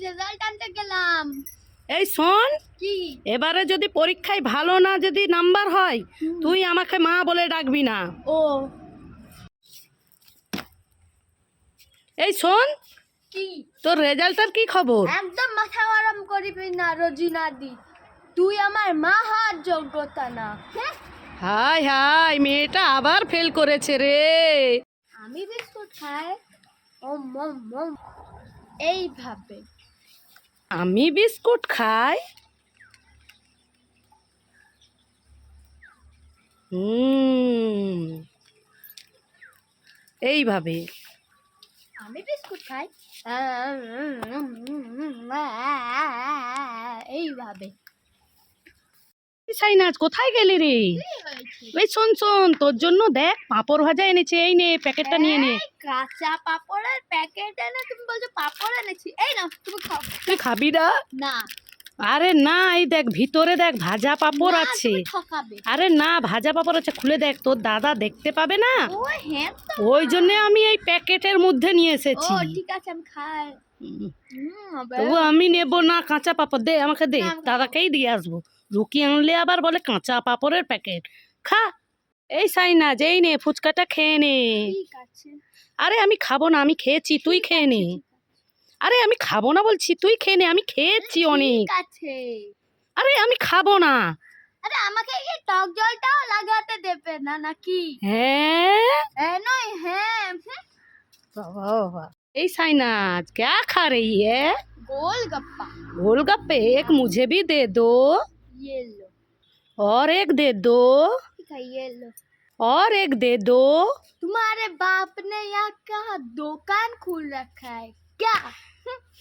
Result আনতে গেলাম। এই শোন কি? এবারে যদি পরীক্ষায় ভালো না যদি নাম্বার হয় তুই আমাকে মা বলে ডাকবি না। ও। এই শোন কি? তোর রেজাল্টের কি খবর? একদম মাথা গরম করিবি না রোজিনা দি। তুই আমার মা হওয়ার যোগ্যতা না। হ্যাঁ? হাই হাই মেয়েটা আবার ফেল করেছে রে। আমি বিস্কুট খাই। ও মম মম এইভাবে। আমি বিস্কুট খাই। হুম। এইভাবে। আমি বিস্কুট খাই। এইভাবে। সাইনাজ কোথায় গেলি রে? ওই শোন শোন তোর জন্য দেখ পাঁপড় ভাজা এনেছে এই নে প্যাকেটটা নিয়ে নে। কাঁচা পাপড়ের প্যাকেট এনে তুমি বলছো পাপড় এনেছি। এই না তুমি খাও। তুই খাবি না? না। আরে না এই দেখ ভিতরে দেখ ভাজা পাঁপড় আছে। আরে না ভাজা পাঁপড় আছে খুলে দেখ তোর দাদা দেখতে পাবে না? ওই জন্য আমি এই প্যাকেটের মধ্যে নিয়ে এসেছি। ঠিক আছে আমি খাই। তবু আমি নেব না কাঁচা পাঁপড় দে আমাকে দে দাদাকেই দিয়ে আসব। লুকিয়ে আনলে আবার বলে কাঁচা পাঁপড়ের প্যাকেট খা এই সাইনাজ এই নে ফুচকাটা খেয়ে নে ঠিক আছে আরে আমি খাবো না আমি খেয়েছি তুই খেয়ে নে আরে আমি খাবো না বলছি তুই খেয়ে নে আমি খেয়েছি অনেক ঠিক আছে আরে আমি খাবো না আরে আমাকে এই টক জলটাও লাগাতে দেবে না নাকি হ্যাঁ এ নয় হ্যাঁ হুম, बाबा बाबा ए साइनाज क्या खा रही है গোল গপ্পা गोलगप्पे एक मुझे भी दे दो ये लो और एक दे दो ठीक है ये लो और एक दे दो तुम्हारे बाप ने यहाँ का दुकान खोल रखा है क्या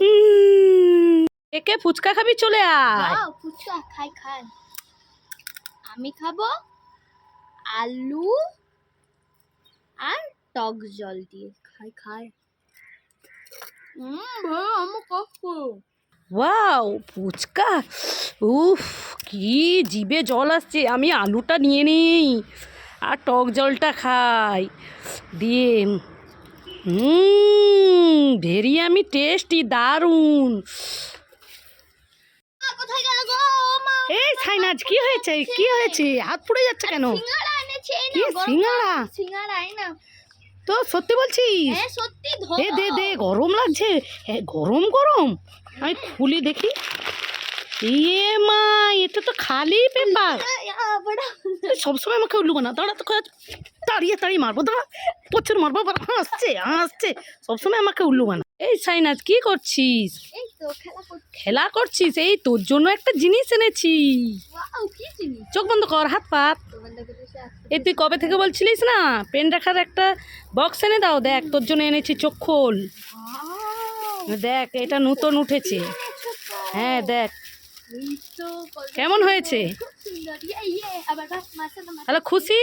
हम्म, একে ফুচকা খাবি চলে আয় वाओ ফুচকা খাই খাই আমি খাবো আলু আর টক জল দিয়ে খাই খাই হুম ভাই আমি খাবো ওয়াও ফুচকা? উফ কি জিভে জল আসছে। আমি আলুটা নিয়ে নিই। আর টক জলটা খাই। দিয়ে হুম ভেরি আমি টেস্টি দারুণ। মা, কোথায় গেল গো? মা এই সাইনাজ কি হয়েছে? কি হয়েছে? হাত পুড়ে যাচ্ছে কেন? কি সিঙ্গাড়া? সিঙ্গাড়া না তো সত্যি বলছিস? হ্যাঁ দে দে দে গরম লাগছে। হ্যাঁ গরম গরম। আমি খুলি দেখি। ইয়ে মা এটা তো খালি পেপার। সবসময় আমাকে উল্লু না। দাঁড়া তো তাড়িয়ে তাড়িয়ে মারবো। দাঁড়া প্রচুর মারবো। হাসছে হাসছে। সবসময় আমাকে উল্লু বানা এই সাইনাজ কি করছিস? খেলা করছিস? এই তোর জন্য একটা জিনিস এনেছি। চোখ বন্ধ কর হাত পাত তো বন্ধ করে সে আসতে এই তুই কবে থেকে বলছিলিস না? পেন রাখার একটা বক্স এনে দাও দেখ তোর জন্য এনেছি চোখ খোল। দেখ এটা নূতন উঠেছে। হ্যাঁ দেখ। কেমন হয়েছে? ইয়ে ইয়ে তাহলে খুশি?